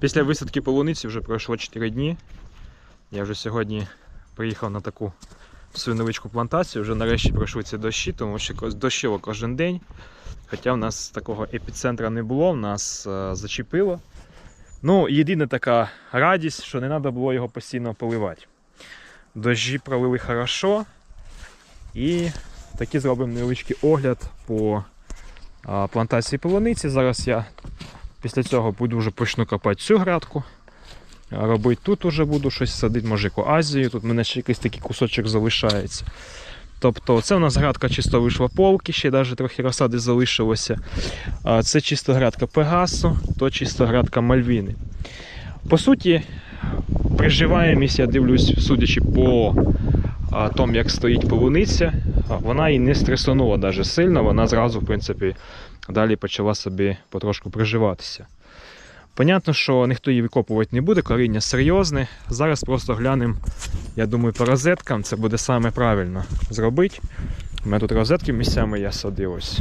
Після висадки полуниці вже пройшло 4 дні. Я вже сьогодні приїхав на таку свою невеличку плантацію. Вже нарешті пройшли ці дощі, тому що дощило кожен день. Хоча в нас такого епіцентра не було, в нас е, зачепило. Ну, єдина така радість, що не треба було його постійно поливати. Дощі пролили хорошо. І такий зробимо невеличкий огляд по плантації полуниці. Зараз я після цього буду вже почну копати цю грядку. Робити тут уже буду щось садити, може яку Азію. Тут в мене ще якийсь такий кусочок залишається. Тобто це у нас градка чисто вийшла полки, ще навіть трохи розсади залишилося. Це чисто градка Пегасу, то чисто градка Мальвіни. По суті, приживаємість, я дивлюсь, судячи по тому, як стоїть полуниця, вона і не стресонула даже сильно, вона зразу, в принципі, далі почала собі потрошку приживатися. Понятно, що ніхто її викопувати не буде, коріння серйозне. Зараз просто глянемо, я думаю, по розеткам це буде саме правильно зробити. У мене тут розетки місцями я садив ось.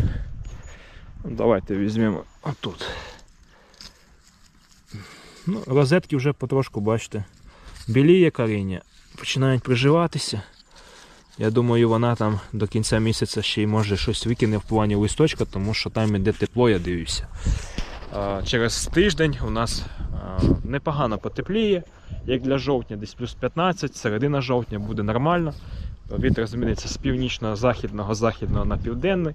Давайте візьмемо отут. Ну, розетки вже потрошку, бачите, біліє коріння, починають приживатися. Я думаю, вона там до кінця місяця ще й може щось викине в плані листочка, тому що там іде тепло, я дивлюся. Через тиждень у нас непогано потепліє, як для жовтня, десь плюс 15, середина жовтня буде нормально. Вітер зміниться з північно-західного західного на південний.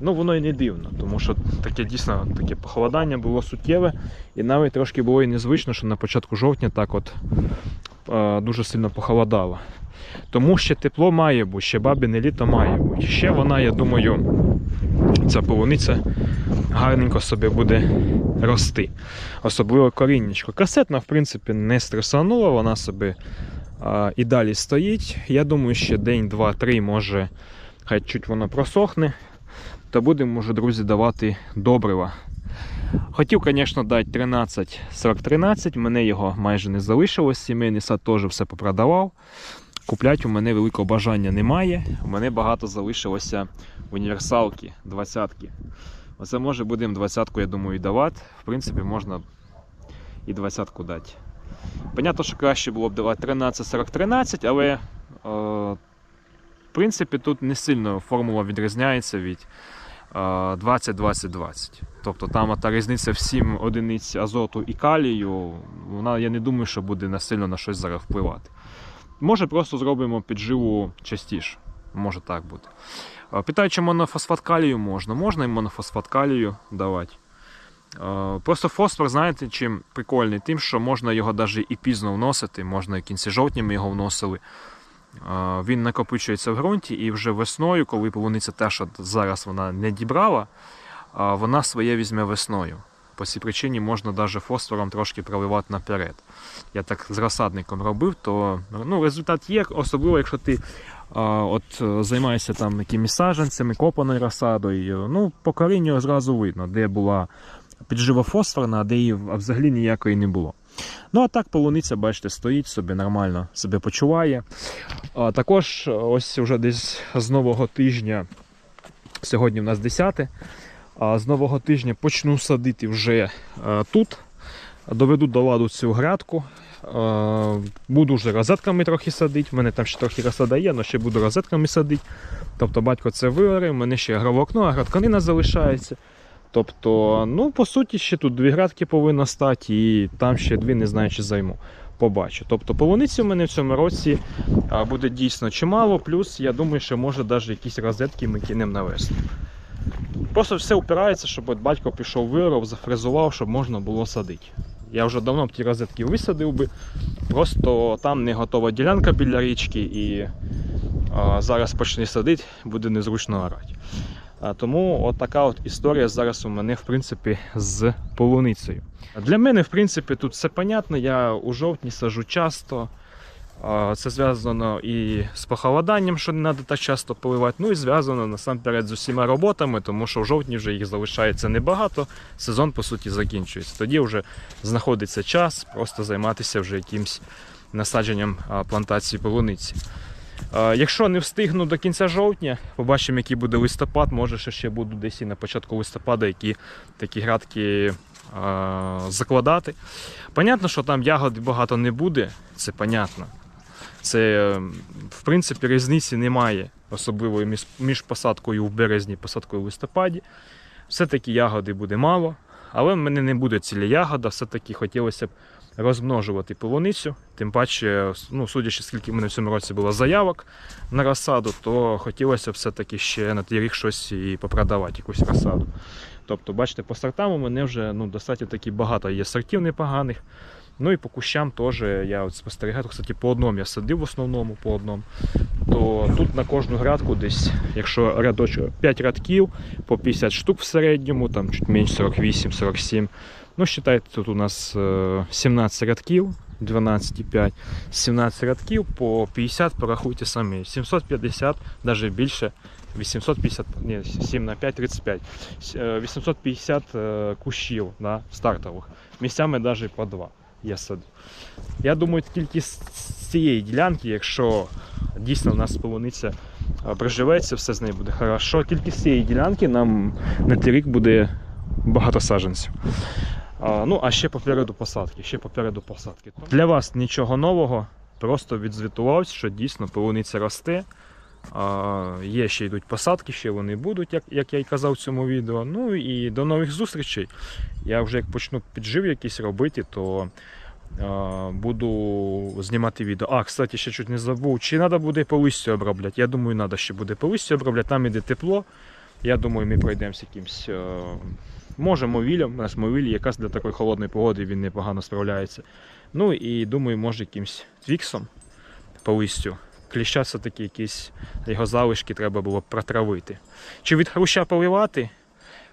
Ну, воно і не дивно, тому що таке дійсно таке похолодання було суттєве, і навіть трошки було і незвично, що на початку жовтня так от е, дуже сильно похолодало. Тому ще тепло має бути, ще бабине літо має бути. Ще вона, я думаю, ця полуниця гарненько собі буде рости. Особливо коріннячко. Касетна, в принципі, не стресанула, вона собі а, і далі стоїть. Я думаю, ще день, два, три, може, хай чуть воно просохне, то будемо, може, друзі, давати добрива. Хотів, звісно, дати 13 40-13, мене його майже не залишилось. Сімейний сад теж все попродавав. Купляти у мене великого бажання немає. У мене багато залишилося універсалки, двадцятки. Оце може будемо 20-ку, я думаю, і давати. В принципі, можна і 20-ку дати. Понятно, що краще було б давати 13-40-13, але е, в принципі тут не сильно формула відрізняється від 20-20-20. Тобто там та різниця в 7 одиниць азоту і калію, вона я не думаю, що буде насильно на щось зараз впливати. Може просто зробимо підживу частіше. Може так бути. Питають, чи монофосфат калію можна. Можна і монофосфат калію давати. Просто фосфор, знаєте, чим прикольний? Тим, що можна його навіть і пізно вносити, можна і в кінці жовтня ми його вносили. Він накопичується в ґрунті і вже весною, коли полуниця от зараз вона не дібрала, вона своє візьме весною. По цій причині можна навіть фосфором трошки проливати наперед. Я так з розсадником робив, то ну, результат є, особливо якщо ти а, от е, займаєшся там якимись саджанцями, копаною розсадою. Ну, по корінню зразу видно, де була піджива фосфорна, а де її взагалі ніякої не було. Ну, а так полуниця, бачите, стоїть собі нормально себе почуває. А, також е, ось вже десь з нового тижня, сьогодні в нас 10, а з нового тижня почну садити вже е, тут. Доведу до ладу цю грядку. Е, Буду вже розетками трохи садити. У мене там ще трохи розсада є, але ще буду розетками садити. Тобто батько це виварив, у мене ще агровокно, агротканина залишається. Тобто, ну, по суті, ще тут дві градки повинно стати, і там ще дві, не знаю, чи займу. Побачу. Тобто полуниці у мене в цьому році буде дійсно чимало, плюс я думаю, що може навіть якісь розетки ми кинемо на весну. Просто все опирається, щоб от батько пішов виров, зафрезував, щоб можна було садити. Я вже давно б ті розетки висадив би, просто там не готова ділянка біля річки і а, зараз почне садити, буде незручно орати. Тому от така от історія зараз у мене в принципі з полуницею. Для мене, в принципі, тут все понятно. Я у жовтні сажу часто. Це зв'язано і з похолоданням, що не треба так часто поливати. Ну і зв'язано насамперед з усіма роботами, тому що в жовтні вже їх залишається небагато. Сезон по суті закінчується. Тоді вже знаходиться час просто займатися вже якимсь насадженням плантації полуниці. А, Якщо не встигну до кінця жовтня, побачимо, який буде листопад. Може, що ще буду десь і на початку листопада, які такі градки е, закладати. Понятно, що там ягод багато не буде, це понятно. Це, е, в принципі, різниці немає особливої між, між посадкою в березні і посадкою в листопаді. Все-таки ягоди буде мало, але в мене не буде цілі ягода, все-таки хотілося б розмножувати полуницю. Тим паче, ну, судячи, скільки в мене в цьому році було заявок на розсаду, то хотілося все-таки ще на той рік щось і попродавати, якусь розсаду. Тобто, бачите, по сортам у мене вже ну, достатньо таки багато є сортів непоганих. Ну і по кущам теж я от спостерігаю, кстати, по одному я садив в основному по одному. То тут на кожну грядку десь, якщо рядочок 5 рядків, по 50 штук в середньому, там чуть менше 48-47. Ну, вважайте, тут у нас е, 17 рядків, 12,5, 17 рядків по 50, порахуйте самі. 750, навіть більше. 850, ні, 7 на 5, 35. Е, 850 е, кущів да, стартових. Місцями навіть по 2 я. Я думаю, тільки з цієї ділянки, якщо дійсно в нас полуниця приживеться, все з нею буде хорошо. Тільки з цієї ділянки нам на той рік буде багато саджанців. Ну, а ще попереду посадки. Ще попереду посадки. Для вас нічого нового. Просто відзвітувався, що дійсно полуниця росте. Є ще йдуть посадки, ще вони будуть, як, як я й казав в цьому відео. Ну і до нових зустрічей. Я вже як почну піджив якісь робити, то а, буду знімати відео. А, кстати, ще чуть не забув. Чи треба буде по листю обробляти? Я думаю, треба ще буде по листю обробляти. Там іде тепло. Я думаю, ми пройдемося якимсь. е, Може, мовілем. У нас мовіль якраз для такої холодної погоди він непогано справляється. Ну і думаю, може якимсь твіксом по листю. Кліща все-таки якісь його залишки треба було протравити. Чи від хруща поливати?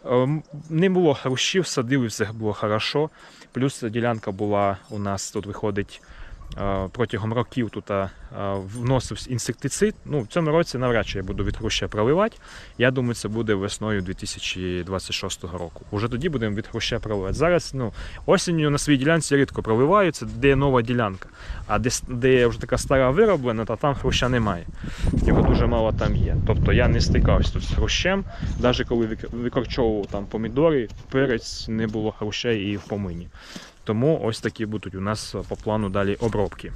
Ем, Не було хрущів, садили, все було хорошо. Плюс ділянка була у нас тут виходить е, протягом років тут е, вносився інсектицид. Ну, в цьому році навряд чи я буду від хруща проливати. Я думаю, це буде весною 2026 року. Уже тоді будемо від хруща проливати. Зараз ну, осінню на своїй ділянці рідко проливаю, це де нова ділянка. А де, де вже така стара вироблена, то там хруща немає. Його дуже мало там є. Тобто я не стикався тут з хрущем. Навіть коли викорчовував там помідори, перець не було хрущей і в помині. Тому ось такі будуть у нас по плану далі обробки.